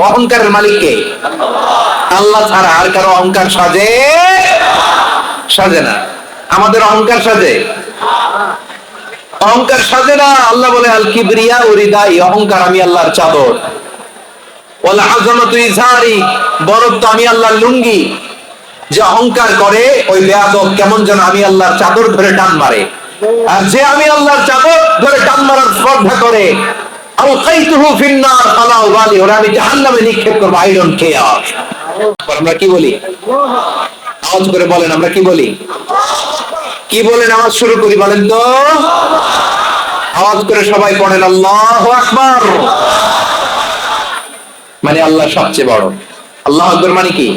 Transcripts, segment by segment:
অহংকারের মালিককে? আল্লাহ ছাড়া আর কারও অহংকার সাজে? সাজে না। আমাদের অহংকার সাজে? অহংকার সাজে না। আল্লাহ বলে আল কিবরিয়া উরিদাই অহংকার আমি আল্লাহর চাদর। আমি আল্লাহর লুঙ্গি। যে অহংকার করে, ওই বেয়াদব কেমন যেন আমি আল্লাহর চাদর ধরে টান মারে। আর যে আমি আল্লাহর চাদর ধরে টান মারার শ্রদ্ধা করে আমি জাহান্নামে নিক্ষেপ করব, আই ডোন্ট আমরা কি বলি? আওয়াজ করে বলেন, আমরা কি বলি? কি বলেন, আওয়াজ শুরু করি, বলেন তো। আওয়াজ করে সবাই পড়েন, আল্লাহু আকবার। মানে আল্লাহ সবচেয়ে বড়। আল্লাহ আকবর মানে কি?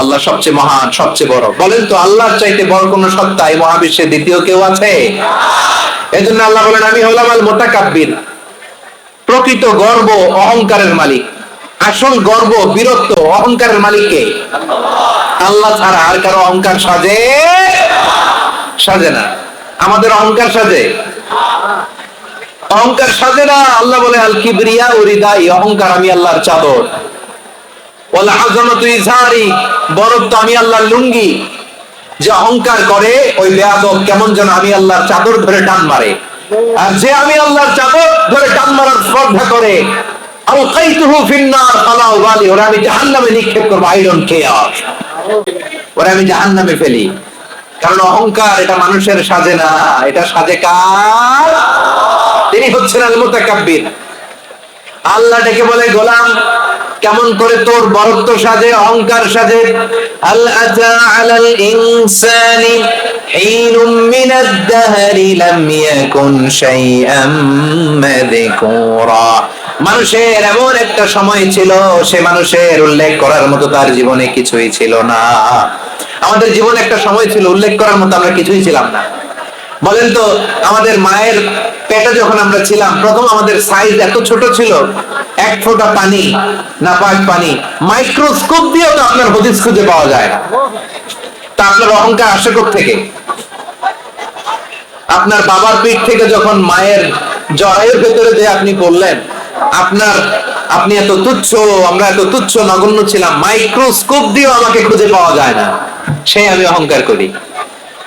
আল্লাহ সবচেয়ে মহান, সবচেয়ে বড়। বলেন তো, আল্লাহর চাইতে বড় কোন সত্তা এই দ্বিতীয় কেউ আছে? এই জন্য আল্লাহ বলেন, আমি হলাম আল মোতাকাব্বির প্রকৃত গর্ব অহংকারের মালিক। আসল গর্ব, বীরত্ব অহংকারের মালিককে আল্লাহ ছাড়া আর কারও অহংকার সাজে সাজে না। আমাদের অহংকার সাজে? অহংকার সাজে না। আল্লাহ বলে আল কিবরিয়া উরিদাই অহংকার আমি আল্লাহর চাদর। ওয়াল আযমাতু ইজারি বরত্ব আমি আল্লাহর লুঙ্গি। যে অহংকার করে, ওই বেয়াদব কেমন যেন আমি আল্লাহর চাদর ধরে টান মারে। আর যে আমি আল্লাহর চাদর ধরে টান মারার শ্রদ্ধা করে, আলকাইতুহু ফিন্নার ফালা উবালি ওরা আমি জাহান্নামে নিক্ষেপ করব ওরা আমি জাহান্নামে ফেলি। কারণ অহংকার, এটা মানুষের সাজে না। এটা সাজে কার? তিনি হচ্ছেন আল মুতাকাব্বির আল্লাহ ডেকে বলে, গোলাম কেমন করে তোর বরত্ব সাজে, অহংকার সাজে? মানুষের এমন একটা সময় ছিল, সে মানুষের উল্লেখ করার মতো তার জীবনে কিছুই ছিল না। আমাদের জীবনে একটা সময় ছিল, উল্লেখ করার মতো আমরা কিছুই ছিলাম না। বলেন তো, আমাদের মায়ের পেটে যখন আমরা ছিলাম, প্রথম আমাদের সাইজ এত ছোট ছিল, এক ফোঁটা পানি, নাপাক পানি মাইক্রোস্কোপ দিয়েও তো আপনার হদিস খুঁজে পাওয়া যায় না। তা আপনার অহংকার আসে থেকে আপনার বাবার পিঠ থেকে যখন মায়ের জরায়ুর ভেতরে যে আপনি পড়লেন, আপনার, আপনি এত তুচ্ছ, আমরা এত তুচ্ছ নগণ্য ছিলাম মাইক্রোস্কোপ দিয়েও আমাকে খুঁজে পাওয়া যায় না। সেই আমি অহংকার করি।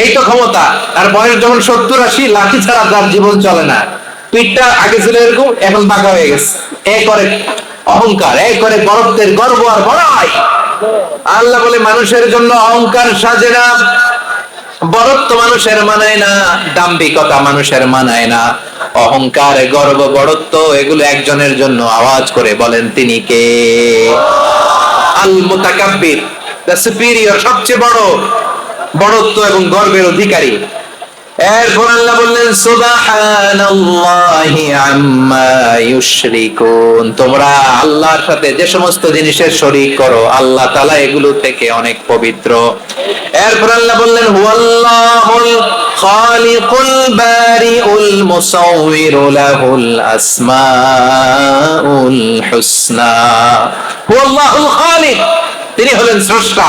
এই তো ক্ষমতা। আর বয়স যখন সত্তর আশি, লাঠি ছাড়া তার জীবন চলে না। পিঠটা আগে ছিল এরকম, এখন বাঁকা হয়ে গেছে। এ করে অহংকার, এ করে বরত্বের গর্ব আর বড়াই। আল্লাহ বলে, মানুষের জন্য অহংকার সাজে না, বরত্ব মানুষের মানায় না, দাম্ভিকতা মানুষের মানায় না। অহংকার, গর্ব বড়ত্ব এগুলো একজনের জন্য আওয়াজ করে বলেন তিনি কে? আল মুতাকাব্বির দ্য সুপিরিয়র সবচেয়ে বড়। বড়ত্ব এবং গর্বের অধিকারী। এরপর আল্লাহ বললেন, সুবহানাল্লাহি আম্মা ইউশরিকুন। তোমরা আল্লাহর সাথে যে সমস্ত জিনিসের শরীক করো, আল্লাহ তাআলা এগুলো থেকে অনেক পবিত্র। এরপর আল্লাহ বললেন, হুয়াল্লাহুল খালিকুল বারিউল মুসাউবিরু লাহুল আসমাউল হুসনা। হুয়াল্লাহুল খালিক, তিনি হলেন স্রষ্টা।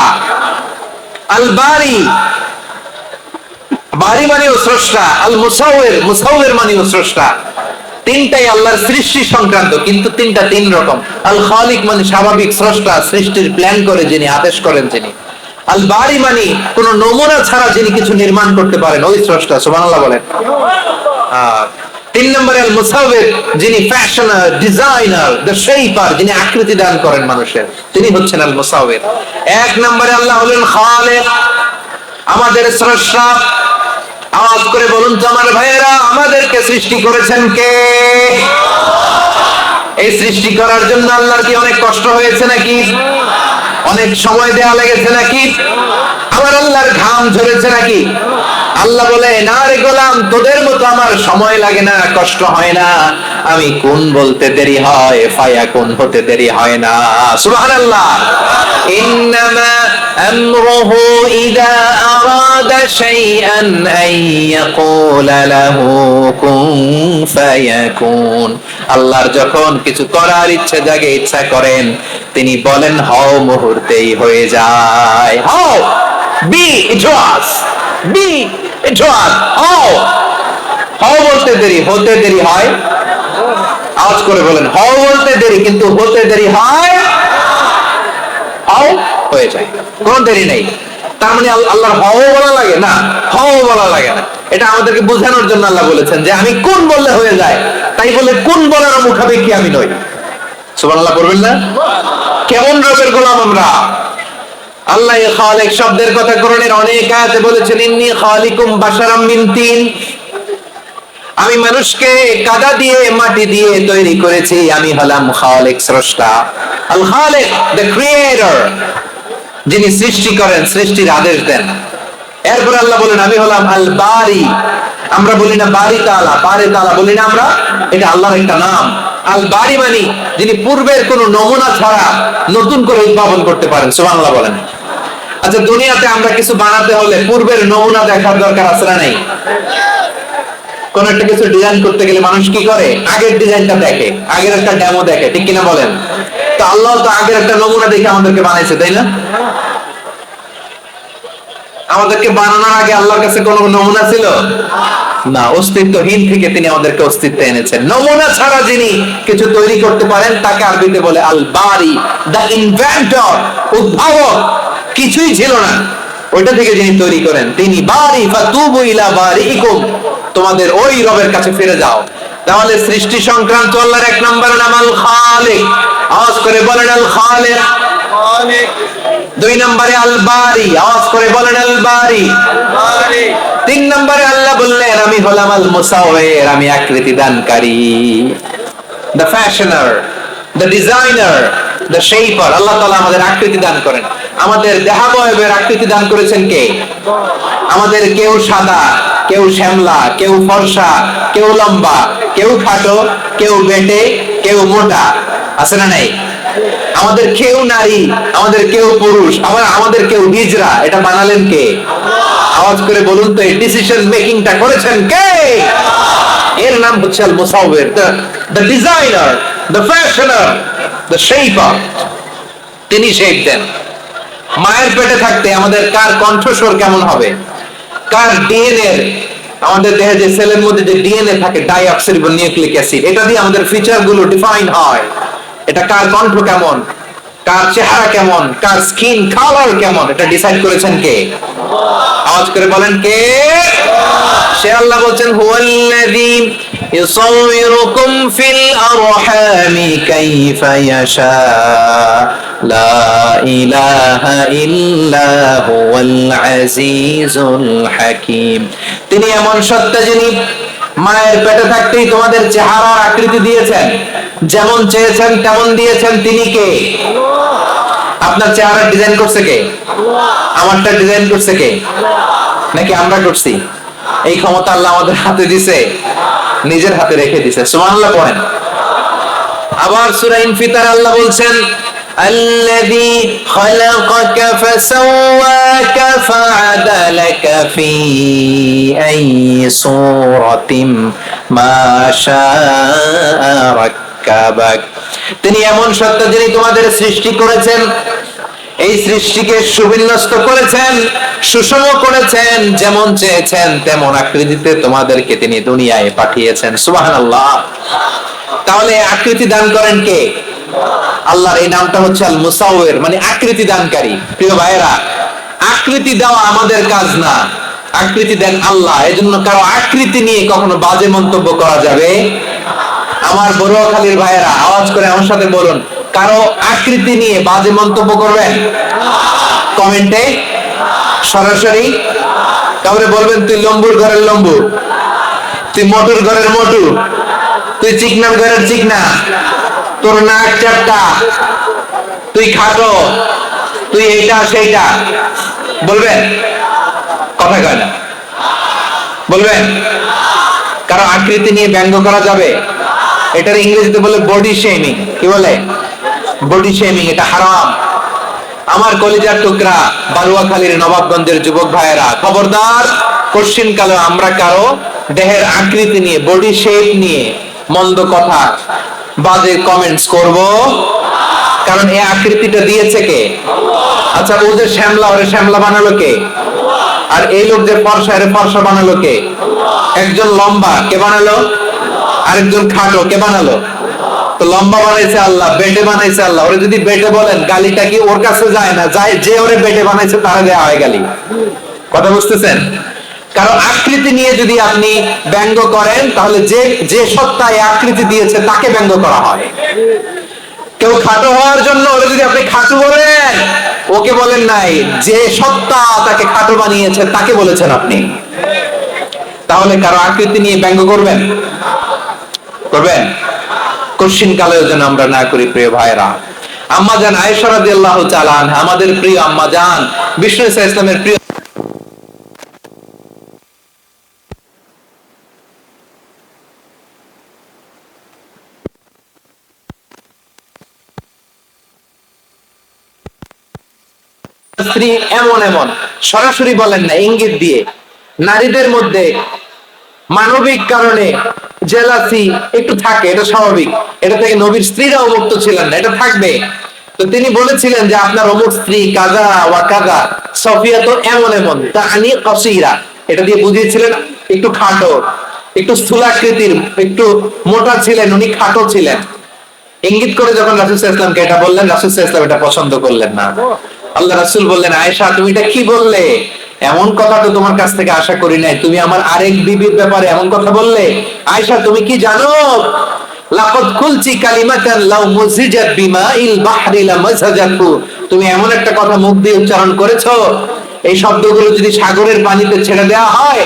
আল বারি বারি স্রষ্টা আল স্রষ্টা। তিনটাই আল্লাহর সৃষ্টি সংক্রান্ত, কিন্তু তিনটা তিন রকম। আল খালিক মানে স্বাভাবিক স্রষ্টা, সৃষ্টির প্ল্যান করে যিনি, আদেশ করেন যিনি। আল বারি মানে কোন নমুনা ছাড়া যিনি কিছু নির্মাণ করতে পারেন, ওই স্রষ্টা, সুবহানাল্লাহ বলেন। আর তিন নম্বরে আল মুসাউবির যিনি ফ্যাশনার, ডিজাইনার, দ্য শেপার যিনি আকৃতি দান করেন মানুষের, তিনি হচ্ছেন আল মুসাউবির এক নম্বরে আল্লাহ হলেন খালেক, আমাদের স্রষ্টা। আওয়াজ করে বলুন তো, আমার ভাইয়েরা, আমাদেরকে সৃষ্টি করেছেন কে? এই সৃষ্টি করার জন্য আল্লাহর কি অনেক কষ্ট হয়েছে নাকি? অনেক সময় দেওয়া লেগেছে নাকি? আমার আল্লাহর ঘাম ঝরেছে নাকি? আল্লাহ বলে, না রে গোলাম, তোদের মতো আমার সময় লাগে না, কষ্ট হয় না। আমি কোন বলতে দেরি হয়, ফায়া কোন হতে দেরি হয় না। সুবহানাল্লাহ। ইন্নামা আমরুহু ইযা আরাদা শাইআন আন ইয়াকুলা লাহু, কুন ফায়াকুন। আল্লাহর যখন কিছু করার ইচ্ছে জাগে, ইচ্ছা করেন, তিনি বলেন, হও, মুহূর্তেই হয়ে যায়। হও বি ইট ওয়াজ বি ওয়াজ হও। হও বলতে দেরি, হতে দেরি হয়। আওয়াজ করে বলেন, হও বলতে দেরি, কিন্তু হতে দেরি হয়। হও হয়ে যায়। কোন দেরি নেই। তার মানে আল- আল্লাহর হও বলা লাগে না? হও বলা লাগে না। এটা আমাদেরকে বোঝানোর জন্য আল্লাহ বলেছেন যে আমি কোন বললে হয়ে যায়। তাই বলে কোন বলার মুখাপেক্ষি আমি নই। সুবহানাল্লাহ করবেন না? কেমন রবের গোলাম আমরা? আল্লাহ খালিক শব্দের কথা কোরআনের অনেক আয়াতে বলেছেন, ইন্নী খালিকুম বাশারাম মিন তিন। আমি মানুষকে কাদা দিয়ে, মাটি দিয়ে তৈরি করেছি, আমি হলাম খালিক স্রষ্টা। আল খালিক দ্য ক্রিয়েটর যিনি সৃষ্টি করেন, সৃষ্টির আদেশ দেন। এরপর আল্লাহ বলেন, আমি হলাম আল বারি। আমরা বলি না বারি তালা, বারে তালা বলি না আমরা, এটা আল্লাহর একটা নাম। আল বারি মানি, যিনি পূর্বের কোন নমুনা ছাড়া নতুন করে উদ্ভাবন করতে পারেন, সুবহানাল্লাহ বলেন। আচ্ছা দুনিয়াতে আমরা কিছু বানাতে হলে পূর্বের নমুনা দেখার দরকার আছে না নেই? কোন একটা কিছু ডিজাইন করতে গেলে মানুষ কি করে? আগের ডিজাইনটা দেখে, আগের একটা ডেমো দেখে, ঠিক কিনা বলেন? তো আল্লাহ তো আগের একটা নমুনা দেখে আমাদেরকে বানাইছে, তাই না? আমাদেরকে বানানোর আগে আল্লাহর কাছে কোনো নমুনা ছিল? না, অস্তিত্বহীন থেকে তিনি আমাদেরকে অস্তিত্ব এনেছেন। নমুনা ছাড়া যিনি কিছু তৈরি করতে পারেন, তাকে আরবিতে বলে আল বারি দা ইনভেন্টর, উদ্ভাবক। কিছুই ছিল না। ওইটা থেকে যিনি তৈরি করেন, তিনি বারি, ফাতুবু ইলা বারিকুম তোমাদের ওই রবের কাছে ফিরে যাও। তাহলে সৃষ্টি সংক্রান্ত আল্লাহর এক নম্বর নাম আল খালিক আওয়াজ করে বলেন আল খালিক দুই নম্বরে আল বারি আওয়াজ করে বলেন আল বারি তিন নম্বরে আল্লাহ বললেন আমি হলাম আল মুসাওয়ের আমি আকৃতি দানকারী। The fashioner the designer the shaper Allah তাআলা আমাদের আকৃতি দান করেন। আমাদের দেহাবয়বের আকৃতি দান করেছেন কে? আমাদের কেউ সাদা কেউ শ্যামলা কেউ ফর্সা কেউ লম্বা কেউ খাটো কেউ বেটে কেউ মোটা। আছে না নাই? আমাদের কেউ নারী, আমাদের কেউ পুরুষ আবার আমাদের কেউ হিজরা, এটা বানালেন কে? আওয়াজ করে বলুন তো, এই ডিসিশন মেকিংটা করেছেন কে? এর নাম হচ্ছে আল মুসাউবির the designer the fashioner the shaper তিনি শেপ দেন। মায়ের পেটে থাকতে আমাদের কার কণ্ঠস্বর কেমন হবে? কার ডিএনএ আমাদের দেহে যে সেলের মধ্যে যে ডিএনএ থাকে ডাইঅক্সিরিবো নিউক্লিক অ্যাসিড এটা দিয়ে আমাদের ফিচারগুলো ডিফাইন হয়। এটা কার কণ্ঠ কেমন? কার চেহারা কেমন? কার স্কিন কালার কেমন? এটা ডিসাইড করেছেন কে? আওয়াজ করে বলেন কে? সে আল্লাহ বলছেন, হুয়াল্লাযী ইউসাউবিরুকুম ফিল আরহামি কাইফা ইয়াশা। লা ইলাহা ইল্লা হুয়াল আজিজুল হাকীম। তিনি এমন সত্তা যিনি মায়ের পেটে থাকতেই তোমাদের চেহারার আকৃতি দিয়েছেন। যেমন চেয়েছেন, তেমন দিয়েছেন তিনি কে? আপনার চেহারা ডিজাইন করছে কে? আমারটা ডিজাইন করছে কে? নাকি আমরা করছি? এই ক্ষমতা আল্লাহ আমাদের হাতে দিছে, নিজের হাতে রেখে দিছে। সুমান আল্লাহ পড়েন। আবার সূরা ইনফিতার আল্লাহ বলছেন الذي خلقك فسواك فعدلك في أي صورة ما شاء ركبك তিনি এমন সত্তা যিনি তোমাদের সৃষ্টি করেছেন এই সৃষ্টিকে সুবিন্যস্ত করেছেন সুষম করেছেন যেমন চেয়েছেন তেমন আকৃতিতে তোমাদেরকে তিনি দুনিয়ায় পাঠিয়েছেন সুবহানাল্লাহ তাহলে আকৃতি দান করেন কে আল্লাহর এই নামটা হচ্ছে আল মুসাউয়ের মানে আকৃতি দানকারী। প্রিয় ভাইয়েরা, আকৃতি দেওয়া আমাদের কাজ না। আকৃতি দেন আল্লাহ, এজন্য কারও আকৃতি নিয়ে কখনো বাজে মন্তব্য করা যাবে? আমার বড়ুয়াখালীর ভাইয়েরা, আওয়াজ করে আমার সাথে বলুন, কারও আকৃতি নিয়ে বাজে মন্তব্য করবেন? কমেন্টে, সরাসরি, কাউরে বলবেন, তুই লম্বুর ঘরের লম্বু, তুই মটুর ঘরের মটু, তুই চিকনার ঘরের চিকনা। তোর নাক চাপটা তুই খাটো। তুই এইটা, সেইটা। বলবেন? কথা কয় না। বলবেন? কারও আকৃতি নিয়ে ব্যঙ্গ করা যাবে? এটার ইংরেজিতে বলে বডি শেমিং কি বলে? বডি শেমিং এটা হারাম। আমার কলিজার টুকরা বালুয়াখালীর নবাবগঞ্জের যুবক ভাইয়েরা, খবরদার, কোশ্চিন কালে, আমরা কারও দেহের আকৃতি নিয়ে বডি শেপ নিয়ে মন্দ কথা বাজে কমেন্টস করব। কারণ এই আকৃতিটা দিয়েছে কে? আচ্ছা ও যে শ্যামলা, ওরে শ্যামলা বানালো কে? আর এই লোক যে ফর্সা, এর ফর্সা বানালো কে? একজন লম্বা, কে বানালো? আরেকজন খাটো, কে বানালো? তো লম্বা বানাইছে আল্লাহ, বেটে বানাইছে আল্লাহ। ওরে যদি বেটে বলেন, গালিটা কি ওর কাছে যায় না? যায় যে ওরে বেটে বানাইছে, তারা দেওয়া হয় গালি। কথা বুঝতেছেন? কারণ আকৃতি নিয়ে যদি আপনি ব্যঙ্গ করেন, তাহলে যে যে সত্তা এই আকৃতি দিয়েছে, তাকে ব্যঙ্গ করা হয়। কেউ খাটো হওয়ার জন্য ওরে যদি আপনি খাটো বলেন, ওকে বলেন নাই, যে সত্তা তাকে খাটো বানিয়েছে, তাকে বলেছেন আপনি। তাহলে কারও আকৃতি নিয়ে ব্যঙ্গ করবেন? করবেন? কশিন কালেও যেন আমরা না করি, প্রিয় ভাইরা আম্মা জান আয়েশা রাদিয়াল্লাহু তাআলা আমাদের প্রিয় আম্মা জান বিষ্ণু ইসলামের প্রিয় স্ত্রী এমন এমন, সরাসরি বলেন না, ইঙ্গিত দিয়ে। নারীদের মধ্যে মানবিক কারণে জেলাসি একটু থাকে, এটা স্বাভাবিক। এটা থেকে নবীর স্ত্রীরাও মুক্ত ছিলেন না, এটা থাকবে। তো তিনি বলেছিলেন যে, আপনার অমুক স্ত্রী কাজা ওয়া কাজা, সফিয়া তো এমন এমন তা আনি কসিরা। এটা দিয়ে বুঝিয়েছিলেন, একটু খাটো, একটু স্থূলাকৃতির একটু মোটা ছিলেন, উনি খাটো ছিলেন। ইঙ্গিত করে যখন রাসুল ইসলামকে এটা বললেন, রাসুল ইসলাম এটা পছন্দ করলেন না। আল্লাহ রাসুল বললেন, আয়েশা, তুমি এটা কি বললে? এমন কথা তো তোমার কাছ থেকে আশা করি নাই। তুমি আমার আরেক বিবির ব্যাপারে এমন কথা বললে? আয়েশা, তুমি কি জানো? তুমি এমন একটা কথা মুখ দিয়ে উচ্চারণ করেছ। এই শব্দগুলো যদি সাগরের পানিতে ছেড়ে দেওয়া হয়,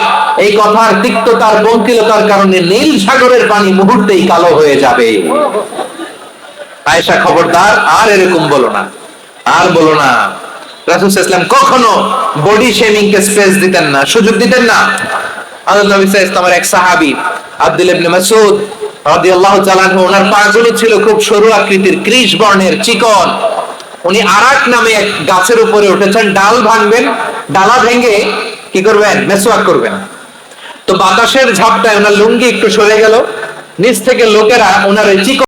এই কথার তিক্ততার, বঙ্কিলতার কারণে নীল সাগরের পানি মুহূর্তেই কালো হয়ে যাবে। আয়েশা খবরদার, আর এরকম বলো না। আর বলো না। রাসূল ইসলাম কখনো বডি শেমিং কে স্পেস দিতেন না, সুযোগ দিতেন না। আল্লাহ নবী ইসলামের এক আব্দুল ইবনে রাদিয়াল্লাহু তাআলা ওনার ছিল খুব সরু আকৃতির কৃষ বর্ণের চিকন। উনি আরাক নামে এক গাছের উপরে উঠেছেন, ডাল ভাঙবেন, ডালা ভেঙে কি করবেন? মেসওয়াক করবেন। তো বাতাসের ঝাপটায় ওনার লুঙ্গি একটু সরে গেল। নিচ থেকে লোকেরা ওনার ওই চিকন